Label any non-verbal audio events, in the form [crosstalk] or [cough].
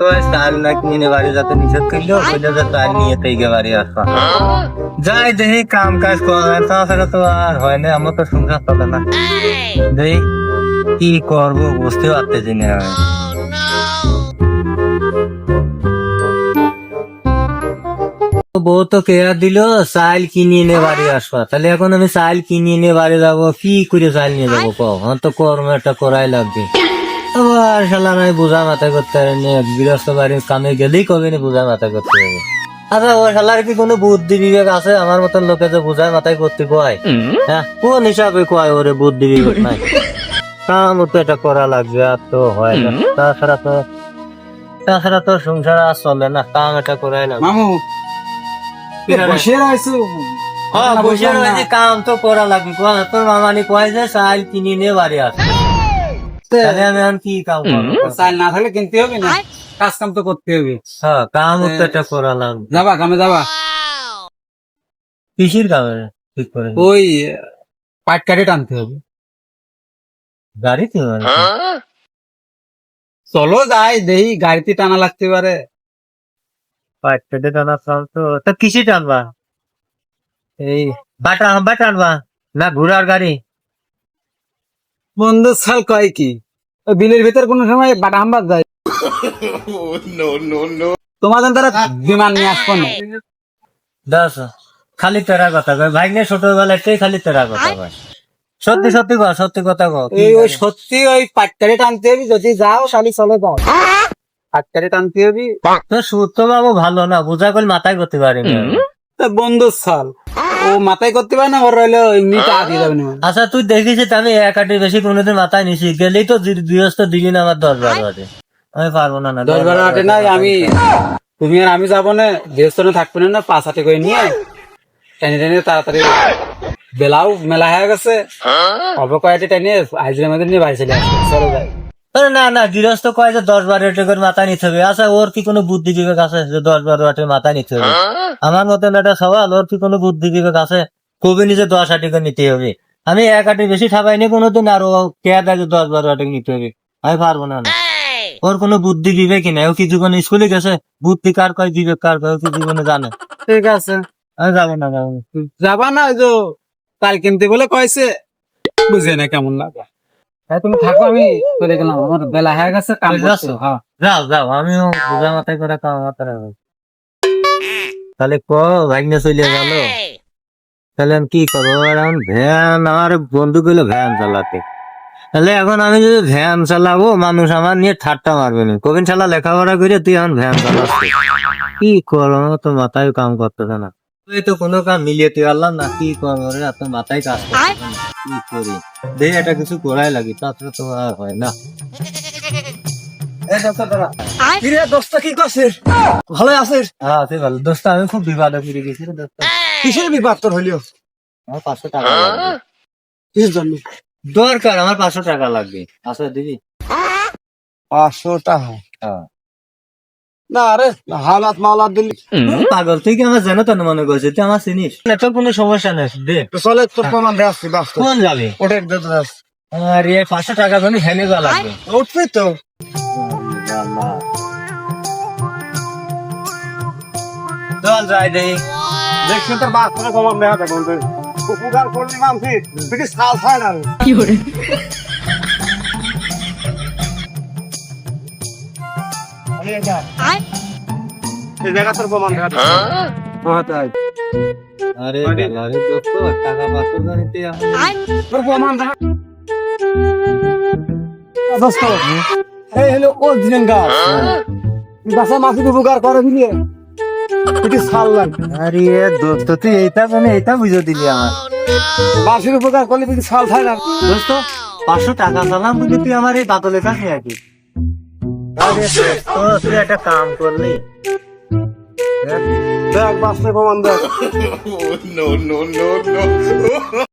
তো চাল না কিনে বাড়ি যাতে যে নিয়ে বাড়ি যাই কাম কাজ তো আর হয় না, আমার তো সংসার চলে না। কি বুঝতে বউ তো দিল, চাল কিনে এনে বাড়ি আসবা। তাহলে এখন আমি চাল কিনে এনে বাড়ি যাব, কি করে চাল নিয়ে যাব কও? আমার তো কর্ম একটা করাই লাগবে। আবার শালা আমি বোঝা মাথা করতে পারি না গৃহস্থ বাড়ির কামে গেলেই কবে না বোঝা মাথা করতে হবে আচ্ছা ও শালার কি কোনো বুদ্ধি বিবেক আছে? আমার মতন লোকে যে বোঝায় মাথায় করতে কয়। হ্যাঁ কোন হিসাবে কয় ওরে বুদ্ধি বিবেক নাই? কাম তো এটা করা লাগবে আর তো হয় না। তাছাড়া তো তাছাড়া তো সংসার আর চলে না কাম এটা করাই লাগবে। মামু বসে রয়েছো। হ্যাঁ বসে রয়েছে কাম তো করা লাগবে। কয় তোর মামানি কয় যে চাল কিনে নিয়ে বাড়ি এখন কি কাম করব? চাল না থাকলে কিনতে হবে না? কাজ কাম তো করতে হবে। হ্যাঁ কাম তো করা লাগবে যাবা কামে যাবা। কিসির কামে ঠিক করে? ওই পাট কাটে টানতে হবে। গাড়ি কি মানে চলো যাই দেহি গাড়িতে টানা লাগতে পারে। পেটে টানা চাল তো। তা কিসি টানবা? এই বাটা বাটা আনবা। না ঘোড়ার গাড়ি? বন্ধু সাল কয় কি? বিলের ভিতর কোন সময় বাটা হাম্বাদ যায়। তোমাদের দ্বারা বিমান নিয়ে আসব না। দাস খালি তেরা কথা কয়। ভাই ছোটবেলাতেই খালি তেরা কথা কয়। সত্যি সত্যি কয় সত্যি কথা কয় এই ওই সত্যি ওই পাটকারে টানতে হবে যদি যাও শালি চলে যাও। পাটকারে টানতে হবে। তো সুস্থ বাবু ভালো না বোঝা করলে মাথায় করতে পারি না। বন্ধু সাল ও মাথায় করতে পারে না ওর রইল এমনি টা দিয়ে যাবে না। আচ্ছা তুই দেখিস আমি এক আটি বেশি কোনোদিন মাথায় নিছি গেলেই তো গৃহস্থ দিবি না আমার দশ বারো আছে আমি পারব না না দশ বারো আটে না। আমি তুমি আর আমি যাব না গৃহস্থনে থাকবে না পাঁচ হাতে করে নিয়ে টেনে টেনে তাড়াতাড়ি বেলাও মেলা হয়ে গেছে। অল্প কয়েকটি টেনে আইজের মধ্যে নিয়ে বাড়ি চলে আসবে চলো যাই। আরে না না গৃহস্থ কয় যে দশ বারো আটি করে মাথায় নিতে হবে? আচ্ছা ওর কি কোনো বুদ্ধি বিবেক আছে যে দশ বারো আটি মাথায় নিতে হবে? আমার মতন একটা সওয়াল ওর কি কোনো বুদ্ধি বিবেক আছে? কবি নিজে দশ আটি করে নিতে হবে। আমি এক আটি বেশি ঠাপাইনি কোনোদিন আর ও কে দেখে দশ বারো আটি নিতে হবে? আমি পারব না না। ওর কোনো বুদ্ধি বিবেকই নাই। ও কি জীবনে স্কুলে গেছে? বুদ্ধি কার কয় বিবেক কার কয় কি জীবনে জানে? ঠিক আছে। আমি যাব না যাব না। যাবা না ওই যে তাল কিনতে বলে কয়েছে বুঝে না কেমন লাগে। হ্যাঁ তুমি থাকো আমি করে গেলাম। আমার বেলা হয়ে গেছে কাম করছ হ্যাঁ। যাও যাও আমিও বোঝা মাথায় করে কাম মাথায় তাহলে ক ভাগ্নে চলে গেল। তাহলে আমি কি করব? এখন ভ্যান আমার বন্ধু গুলো ভ্যান চালাতে। তাহলে এখন আমি যদি ভ্যান চালাবো মানুষ আমার নিয়ে ঠাট্টা মারবে না। কবিন শালা লেখাপড়া করে তুই এখন ভ্যান চালাচ্ছিস। কি আমার তো মাথায় কাম করতেছে না। তুই তো কোনো কাম মিলিয়ে তুই পারলাম না কি করব রে আপনার মাথায় কাজ না কি করি এটা কিছু করাই লাগি তাছাড়া তো আর হয় না। কিরে কি করছিস ভালো আছিস? হ্যাঁ তুই ভালো। দোস্ত আমি খুব বিবাদে ফিরে গেছি রে দোস্ত। কিসের তোর আমার পাঁচশো টাকা লাগবে কিসের জন্য? দরকার আমার পাঁচশো টাকা লাগবে দিদি পাঁচশো টাকা। হ্যাঁ না রে হালাত মালাত দিলি। পাগল তুই কি আমার জানো তো মনে করছিস? তুই আমার চিনিস? না, তোর কোনো সমস্যা নেই দে। চলে তোর প্রমাণ দিয়ে আসছি বাস্তব কোন যাবে? ওটা একদম আরে পাঁচশো টাকা জন্য হেনে যা লাগবে। উঠবি তো। চল যাই দে দেখছি তোর বাস্তবে প্রমাণ দেওয়া দেখুন উপকার করলি মানছি তুই কি সাল হয় না জায়গা আরে আরে দোস্ত টাকা পাঁচশো জানিতে তোর প্রমাণ দোস্ত এই হলো অরিজিনাল গাছ। গাছের মাছি উপকার করে দিলে। তুই কি আরে দোস্ত তুই এইটা মানে এইটা বুঝে দিলি আমার। মাছির উপকার করলে তুই সাল না। দোস্ত পাঁচশো টাকা চালাম বুঝলি তুই আমার এই বাতলের কাছে দোস্ত, তুই একটা কাম করলি। দেখ বাস্তবে প্রমাণ দেখ। [laughs]